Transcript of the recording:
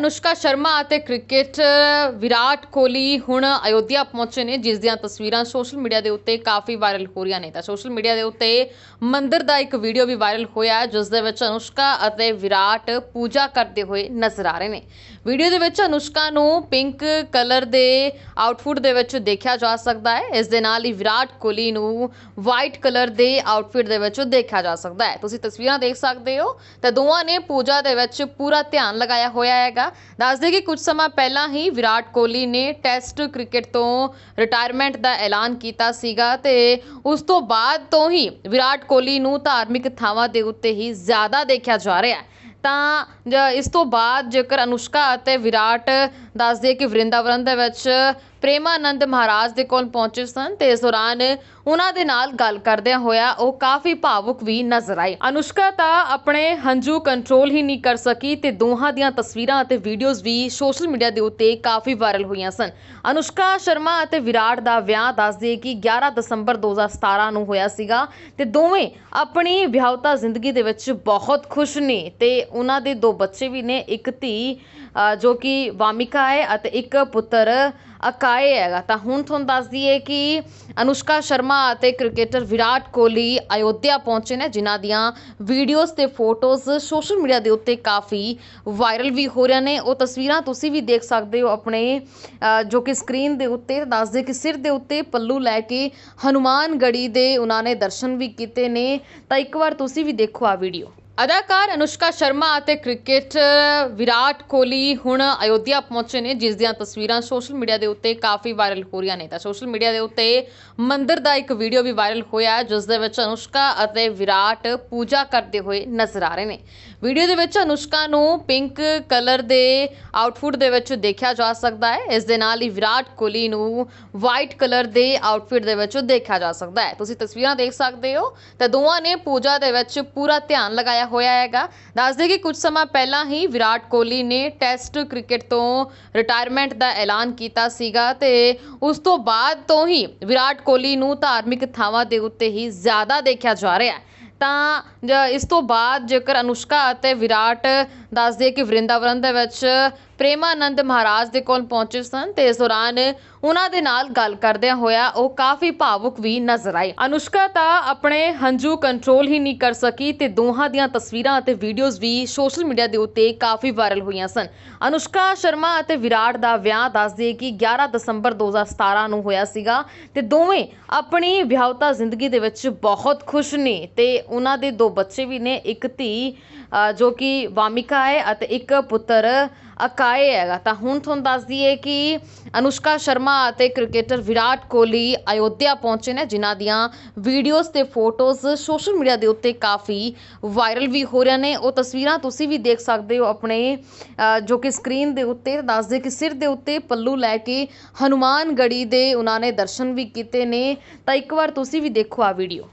ਅਨੁਸ਼ਕਾ ਸ਼ਰਮਾ ਅਤੇ ਕ੍ਰਿਕਟਰ ਵਿਰਾਟ ਕੋਹਲੀ ਹੁਣ ਅਯੋਧਿਆ ਪਹੁੰਚੇ ਨੇ ਜਿਸ ਦੀਆਂ ਤਸਵੀਰਾਂ ਸੋਸ਼ਲ ਮੀਡੀਆ ਦੇ ਉੱਤੇ ਕਾਫੀ ਵਾਇਰਲ ਹੋ ਰਹੀਆਂ ਨੇ। ਤਾਂ ਸੋਸ਼ਲ ਮੀਡੀਆ ਦੇ ਉੱਤੇ ਮੰਦਿਰ ਦਾ ਇੱਕ ਵੀਡੀਓ ਵੀ ਵਾਇਰਲ ਹੋਇਆ ਹੈ, ਜਿਸ ਦੇ ਵਿੱਚ ਅਨੁਸ਼ਕਾ ਅਤੇ ਵਿਰਾਟ ਪੂਜਾ ਕਰਦੇ ਹੋਏ ਨਜ਼ਰ ਆ ਰਹੇ ਨੇ। ਵੀਡੀਓ ਦੇ ਵਿੱਚ ਅਨੁਸ਼ਕਾ ਨੂੰ ਪਿੰਕ ਕਲਰ ਦੇ ਆਊਟਫਿਟ ਦੇ ਵਿੱਚ ਦੇਖਿਆ ਜਾ ਸਕਦਾ ਹੈ। ਇਸ ਦੇ ਨਾਲ ਹੀ ਵਿਰਾਟ ਕੋਹਲੀ ਨੂੰ ਵਾਈਟ ਕਲਰ ਦੇ ਆਊਟਫਿਟ ਦੇ ਵਿੱਚ ਦੇਖਿਆ ਜਾ ਸਕਦਾ ਹੈ। ਤੁਸੀਂ ਤਸਵੀਰਾਂ ਦੇਖ ਸਕਦੇ ਹੋ। ਤਾਂ ਦੋਵਾਂ ਨੇ ਪੂਜਾ ਦੇ ਵਿੱਚ ਪੂਰਾ ਧਿਆਨ ਲਗਾਇਆ ਹੋਇਆ ਹੈਗਾ। ਦੱਸਦੇ ਕਿ ਕੁਝ ਸਮਾਂ ਪਹਿਲਾਂ ਹੀ ਵਿਰਾਟ ਕੋਹਲੀ ਨੇ ਟੈਸਟ ਕ੍ਰਿਕਟ ਤੋਂ ਰਿਟਾਇਰਮੈਂਟ ਦਾ ਐਲਾਨ ਕੀਤਾ ਸੀਗਾ ਤੇ ਉਸ ਤੋਂ ਬਾਅਦ ਤੋਂ ਹੀ ਵਿਰਾਟ ਕੋਹਲੀ ਨੂੰ ਧਾਰਮਿਕ ਥਾਵਾਂ ਦੇ ਉੱਤੇ ਹੀ ਜ਼ਿਆਦਾ ਦੇਖਿਆ ਜਾ ਰਿਹਾ ਹੈ। ਤਾਂ ਇਸ ਤੋਂ ਬਾਅਦ ਜੇਕਰ ਅਨੁਸ਼ਕਾ ਅਤੇ ਵਿਰਾਟ ਦੱਸਦੇ ਕਿ ਵਰਿੰਦਾਵਨ ਦੇ ਵਿੱਚ ਪ੍ਰੇਮਾਨੰਦ ਮਹਾਰਾਜ ਦੇ ਕੋਲ ਪਹੁੰਚੇ ਸਨ ਤੇ ਇਸ ਦੌਰਾਨ ਉਹਨਾਂ ਦੇ ਨਾਲ ਗੱਲ ਕਰਦਿਆਂ ਹੋਇਆ ਉਹ ਕਾਫੀ ਭਾਵੁਕ ਵੀ ਨਜ਼ਰ ਆਏ। ਅਨੁਸ਼ਕਾ ਤਾਂ ਆਪਣੇ ਹੰਝੂ ਕੰਟਰੋਲ ਹੀ ਨਹੀਂ ਕਰ ਸਕੀ ਤੇ ਦੋਹਾਂ ਦੀਆਂ ਤਸਵੀਰਾਂ ਅਤੇ ਵੀਡੀਓਜ਼ ਵੀ ਸੋਸ਼ਲ ਮੀਡੀਆ ਦੇ ਉੱਤੇ ਕਾਫੀ ਵਾਇਰਲ ਹੋਈਆਂ ਸਨ। ਅਨੁਸ਼ਕਾ ਸ਼ਰਮਾ ਅਤੇ ਵਿਰਾਟ ਦਾ ਵਿਆਹ ਦੱਸਦੇ ਕਿ 11 ਦਸੰਬਰ 2017 ਨੂੰ ਹੋਇਆ ਸੀਗਾ ਤੇ ਦੋਵੇਂ ਆਪਣੀ ਵਿਆਹਤਾ ਜ਼ਿੰਦਗੀ ਦੇ ਵਿੱਚ ਬਹੁਤ ਖੁਸ਼ ਨੇ ਤੇ ਉਹਨਾਂ ਦੇ ਦੋ ਬੱਚੇ ਵੀ ਨੇ, ਇੱਕ ਧੀ ਜੋ ਕਿ ਵਾਮਿਕਾ ਹੈ ਅਤੇ ਇੱਕ ਪੁੱਤਰ ਅਕਾ ਇਹ ਹੈਗਾ। ਤਾਂ ਹੁਣ ਤੁਹਾਨੂੰ ਦੱਸ ਦਈਏ ਕਿ ਅਨੁਸ਼ਕਾ ਸ਼ਰਮਾ ਅਤੇ ਕ੍ਰਿਕਟਰ ਵਿਰਾਟ ਕੋਹਲੀ ਅਯੋਧਿਆ ਪਹੁੰਚੇ ਨੇ, ਜਿਨ੍ਹਾਂ ਦੀਆਂ ਵੀਡੀਓਜ਼ ਤੇ ਫੋਟੋਜ਼ ਸੋਸ਼ਲ ਮੀਡੀਆ ਦੇ ਉੱਤੇ ਕਾਫੀ ਵਾਇਰਲ ਵੀ ਹੋ ਰਹੀਆਂ ਨੇ। ਉਹ ਤਸਵੀਰਾਂ ਤੁਸੀਂ ਵੀ ਦੇਖ ਸਕਦੇ ਹੋ ਆਪਣੇ ਜੋ ਕਿ ਸਕਰੀਨ ਦੇ ਉੱਤੇ। ਦੱਸਦੇ ਕਿ ਸਿਰ ਦੇ ਉੱਤੇ ਪੱਲੂ ਲੈ ਕੇ ਹਨੂਮਾਨ ਗੜੀ ਦੇ ਉਹਨਾਂ ਨੇ ਦਰਸ਼ਨ ਵੀ ਕੀਤੇ ਨੇ। ਤਾਂ ਇੱਕ ਵਾਰ ਤੁਸੀਂ ਵੀ ਦੇਖੋ ਆ ਵੀਡੀਓ ਅਦਾਕਾਰ ਅਨੁਸ਼ਕਾ ਸ਼ਰਮਾ ਅਤੇ ਕ੍ਰਿਕਟਰ ਵਿਰਾਟ ਕੋਹਲੀ ਹੁਣ ਅਯੋਧਿਆ ਪਹੁੰਚੇ ਨੇ, ਜਿਸ ਦੀਆਂ ਤਸਵੀਰਾਂ ਸੋਸ਼ਲ ਮੀਡੀਆ ਦੇ ਉੱਤੇ ਕਾਫੀ ਵਾਇਰਲ ਹੋ ਰਹੀਆਂ ਨੇ। ਤਾਂ ਸੋਸ਼ਲ ਮੀਡੀਆ ਦੇ ਉੱਤੇ ਮੰਦਿਰ ਦਾ ਇੱਕ ਵੀਡੀਓ ਵੀ ਵਾਇਰਲ ਹੋਇਆ, ਜਿਸ ਦੇ ਵਿੱਚ ਅਨੁਸ਼ਕਾ ਅਤੇ ਵਿਰਾਟ ਪੂਜਾ ਕਰਦੇ ਹੋਏ ਨਜ਼ਰ ਆ ਰਹੇ ਨੇ। ਵੀਡੀਓ ਦੇ ਵਿੱਚ ਅਨੁਸ਼ਕਾ ਨੂੰ ਪਿੰਕ ਕਲਰ ਦੇ ਆਊਟਫਿਟ ਦੇ ਵਿੱਚ ਦੇਖਿਆ ਜਾ ਸਕਦਾ ਹੈ। ਇਸ ਦੇ ਨਾਲ ਹੀ ਵਿਰਾਟ ਕੋਹਲੀ ਨੂੰ ਵਾਈਟ ਕਲਰ ਦੇ ਆਊਟਫਿਟ ਦੇ ਵਿੱਚ ਦੇਖਿਆ ਜਾ ਸਕਦਾ ਹੈ। ਤੁਸੀਂ ਤਸਵੀਰਾਂ ਦੇਖ ਸਕਦੇ ਹੋ। ਤਾਂ ਦੋਵਾਂ ਨੇ ਪੂਜਾ ਦੇ ਵਿੱਚ ਪੂਰਾ ਧਿਆਨ ਲਗਾਇਆ ਹੋਇਆ ਹੈਗਾ। ਦੱਸਦੇ ਕਿ ਕੁਝ ਸਮਾਂ ਪਹਿਲਾਂ ਹੀ ਵਿਰਾਟ ਕੋਹਲੀ ਨੇ ਟੈਸਟ ਕ੍ਰਿਕਟ ਤੋਂ ਰਿਟਾਇਰਮੈਂਟ ਦਾ ਐਲਾਨ ਕੀਤਾ ਸੀਗਾ ਤੇ ਉਸ ਤੋਂ ਬਾਅਦ ਤੋਂ ਹੀ ਵਿਰਾਟ ਕੋਹਲੀ ਨੂੰ ਧਾਰਮਿਕ ਥਾਵਾਂ ਦੇ ਉੱਤੇ ਹੀ ਜ਼ਿਆਦਾ ਦੇਖਿਆ ਜਾ ਰਿਹਾ ਹੈ। ਤਾਂ ਜ- ਇਸ ਤੋਂ ਬਾਅਦ ਜੇਕਰ ਅਨੁਸ਼ਕਾ ਅਤੇ ਵਿਰਾਟ ਦੱਸਦੇ ਕਿ ਵਰਿੰਦਾਵਨ ਦੇ ਵਿੱਚ ਪ੍ਰੇਮਾਨੰਦ ਮਹਾਰਾਜ ਦੇ ਕੋਲ ਪਹੁੰਚੇ ਸਨ ਤੇ ਇਸ ਦੌਰਾਨ ਉਹਨਾਂ ਦੇ ਨਾਲ ਗੱਲ ਕਰਦਿਆਂ ਹੋਇਆ ਉਹ ਕਾਫੀ ਭਾਵੁਕ ਵੀ ਨਜ਼ਰ ਆਏ। ਅਨੁਸ਼ਕਾ ਤਾਂ ਆਪਣੇ ਹੰਝੂ ਕੰਟਰੋਲ ਹੀ ਨਹੀਂ ਕਰ ਸਕੀ ਤੇ ਦੋਹਾਂ ਦੀਆਂ ਤਸਵੀਰਾਂ ਅਤੇ ਵੀਡੀਓਜ਼ ਵੀ ਸੋਸ਼ਲ ਮੀਡੀਆ ਦੇ ਉੱਤੇ ਕਾਫੀ ਵਾਇਰਲ ਹੋਈਆਂ ਸਨ। ਅਨੁਸ਼ਕਾ ਸ਼ਰਮਾ ਅਤੇ ਵਿਰਾਟ ਦਾ ਵਿਆਹ ਦੱਸਦੇ ਕਿ 11 ਦਸੰਬਰ 2017 ਨੂੰ ਹੋਇਆ ਸੀਗਾ ਤੇ ਦੋਵੇਂ ਆਪਣੀ ਵਿਆਹਤਾ ਜ਼ਿੰਦਗੀ ਦੇ ਵਿੱਚ ਬਹੁਤ ਖੁਸ਼ ਨੇ ਤੇ ਉਹਨਾਂ ਦੇ ਦੋ ਬੱਚੇ ਵੀ ਨੇ, ਇੱਕ ਧੀ ਜੋ ਕਿ ਵਾਮਿਕਾ ਹੈ ਅਤੇ ਇੱਕ ਪੁੱਤਰ ਅਕਾਏ ਹੈਗਾ। ਤਾਂ ਹੁਣ ਤੁਹਾਨੂੰ ਦੱਸ ਦਈਏ ਕਿ ਅਨੁਸ਼ਕਾ ਸ਼ਰਮਾ ਅਤੇ ਕ੍ਰਿਕਟਰ ਵਿਰਾਟ ਕੋਹਲੀ ਅਯੋਧਿਆ ਪਹੁੰਚੇ ਨੇ, ਜਿਨ੍ਹਾਂ ਦੀਆਂ ਵੀਡੀਓਜ਼ ਤੇ ਫੋਟੋਜ਼ ਸੋਸ਼ਲ ਮੀਡੀਆ ਦੇ ਉੱਤੇ ਕਾਫੀ ਵਾਇਰਲ ਵੀ ਹੋ ਰਹੀਆਂ ਨੇ। ਉਹ ਤਸਵੀਰਾਂ ਤੁਸੀਂ ਵੀ ਦੇਖ ਸਕਦੇ ਹੋ ਆਪਣੇ ਜੋ ਕਿ ਸਕਰੀਨ ਦੇ ਉੱਤੇ। ਦੱਸਦੇ ਕਿ ਸਿਰ ਦੇ ਉੱਤੇ ਪੱਲੂ ਲੈ ਕੇ ਹਨੂਮਾਨ ਗੜੀ ਦੇ ਉਹਨਾਂ ਨੇ ਦਰਸ਼ਨ ਵੀ ਕੀਤੇ ਨੇ। ਤਾਂ ਇੱਕ ਵਾਰ ਤੁਸੀਂ ਵੀ ਦੇਖੋ ਆ ਵੀਡੀਓ